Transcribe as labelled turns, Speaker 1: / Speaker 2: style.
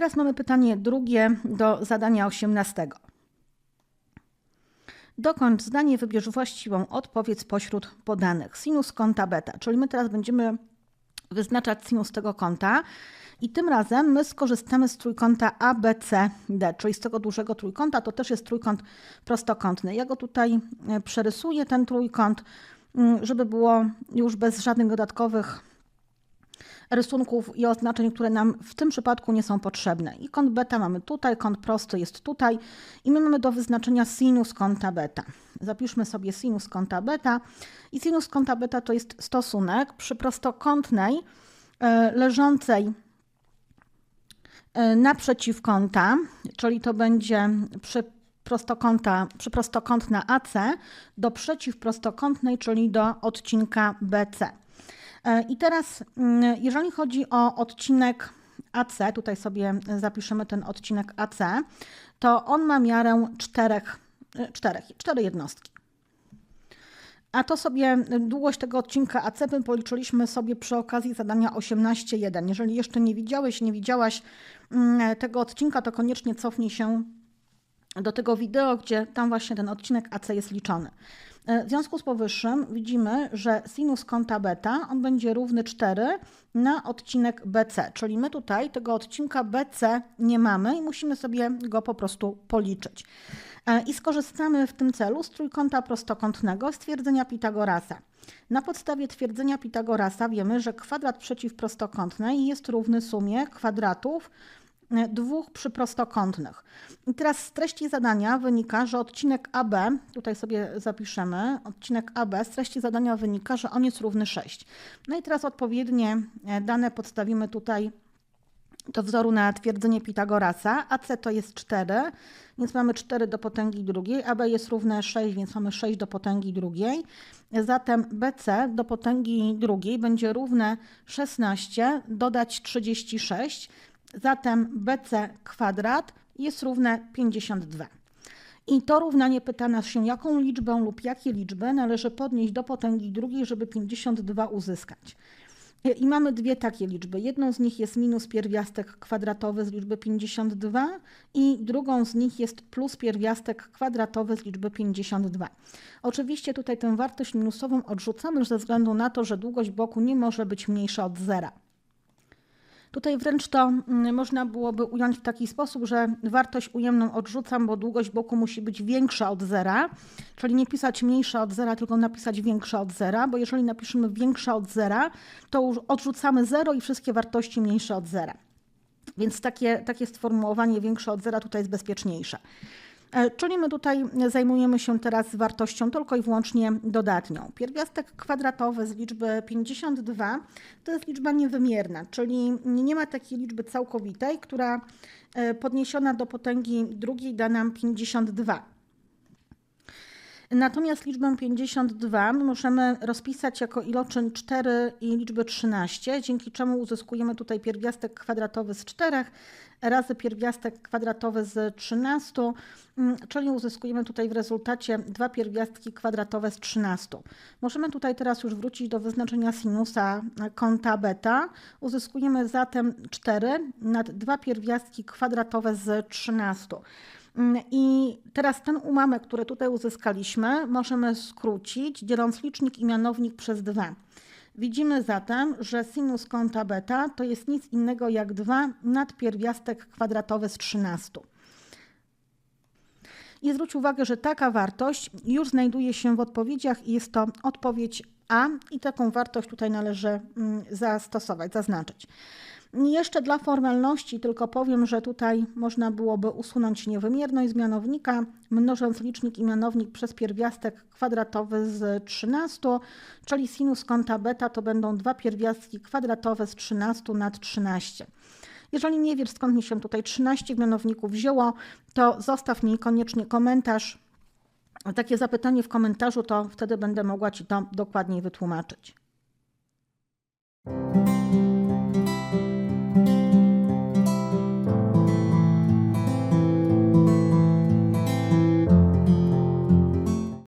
Speaker 1: teraz mamy pytanie drugie do zadania 18. Dokończ zdanie, wybierz właściwą odpowiedź spośród podanych. Sinus kąta beta, czyli my teraz będziemy wyznaczać sinus tego kąta i tym razem my skorzystamy z trójkąta ABCD, czyli z tego dużego trójkąta, to też jest trójkąt prostokątny. Ja go tutaj e, przerysuję, ten trójkąt, mm, żeby było już bez żadnych dodatkowych rysunków i oznaczeń, które nam w tym przypadku nie są potrzebne. I kąt beta mamy tutaj, kąt prosty jest tutaj i my mamy do wyznaczenia sinus kąta beta. Zapiszmy sobie sinus kąta beta i sinus kąta beta to jest stosunek przy prostokątnej e, leżącej e, naprzeciw kąta, czyli to będzie przy prostokąta, przy prostokątna AC do przeciwprostokątnej, czyli do odcinka BC. E, I teraz, mm, jeżeli chodzi o odcinek AC, tutaj sobie zapiszemy ten odcinek AC, to on ma miarę czterech, e, czterech, cztery jednostki. A to sobie długość tego odcinka AC my policzyliśmy sobie przy okazji zadania 18.1. Jeżeli jeszcze nie widziałeś, nie widziałaś mm, tego odcinka, to koniecznie cofnij się do tego wideo, gdzie tam właśnie ten odcinek AC jest liczony. E, w związku z powyższym widzimy, że sinus kąta beta on będzie równy 4 na odcinek BC, czyli my tutaj tego odcinka BC nie mamy i musimy sobie go po prostu policzyć. E, I skorzystamy w tym celu z trójkąta prostokątnego stwierdzenia Pitagorasa. Na podstawie twierdzenia Pitagorasa wiemy, że kwadrat przeciwprostokątnej jest równy sumie kwadratów dwóch przyprostokątnych. I teraz z treści zadania wynika, że odcinek AB, tutaj sobie zapiszemy, odcinek AB, z treści zadania wynika, że on jest równy 6. No i teraz odpowiednie e, dane podstawimy tutaj do wzoru na twierdzenie Pitagorasa. AC to jest 4, więc mamy 4 do potęgi drugiej, AB jest równe 6, więc mamy 6 do potęgi drugiej. Zatem BC do potęgi drugiej będzie równe 16, dodać 36, Zatem BC kwadrat jest równe 52. I to równanie pyta nas się, jaką liczbę lub jakie liczby należy podnieść do potęgi drugiej, żeby 52 uzyskać. I mamy dwie takie liczby. Jedną z nich jest minus pierwiastek kwadratowy z liczby 52 i drugą z nich jest plus pierwiastek kwadratowy z liczby 52. Oczywiście tutaj tę wartość minusową odrzucamy ze względu na to, że długość boku nie może być mniejsza od zera. Tutaj wręcz to mm, można byłoby ująć w taki sposób, że wartość ujemną odrzucam, bo długość boku musi być większa od zera, czyli nie pisać mniejsza od zera, tylko napisać większa od zera, bo jeżeli napiszemy większa od zera, to odrzucamy 0 i wszystkie wartości mniejsze od zera. Więc takie, takie sformułowanie większe od zera tutaj jest bezpieczniejsze. E, czyli my tutaj zajmujemy się teraz wartością tylko i wyłącznie dodatnią. Pierwiastek kwadratowy z liczby 52 to jest liczba niewymierna, czyli nie ma takiej liczby całkowitej, która e, podniesiona do potęgi drugiej da nam 52. Natomiast liczbę 52 możemy rozpisać jako iloczyn 4 i liczby 13, dzięki czemu uzyskujemy tutaj pierwiastek kwadratowy z 4 razy pierwiastek kwadratowy z 13, mm, czyli uzyskujemy tutaj w rezultacie dwa pierwiastki kwadratowe z 13. Możemy tutaj teraz już wrócić do wyznaczenia sinusa kąta beta. Uzyskujemy zatem 4 nad dwa pierwiastki kwadratowe z 13. Mm, I teraz ten ułamek, który tutaj uzyskaliśmy, możemy skrócić, dzieląc licznik i mianownik przez 2. Widzimy zatem, że sinus kąta beta to jest nic innego jak 2 nadpierwiastek kwadratowy z 13. I zwróć uwagę, że taka wartość już znajduje się w odpowiedziach i jest to odpowiedź A i taką wartość tutaj należy mm, zastosować, zaznaczyć. Jeszcze dla formalności tylko powiem, że tutaj można byłoby usunąć niewymierność z mianownika, mnożąc licznik i mianownik przez pierwiastek kwadratowy z 13, czyli sinus kąta beta to będą dwa pierwiastki kwadratowe z 13 nad 13. Jeżeli nie wiesz skąd mi się tutaj 13 w mianowniku wzięło, to zostaw mi koniecznie komentarz, takie zapytanie w komentarzu, to wtedy będę mogła Ci to dokładniej wytłumaczyć.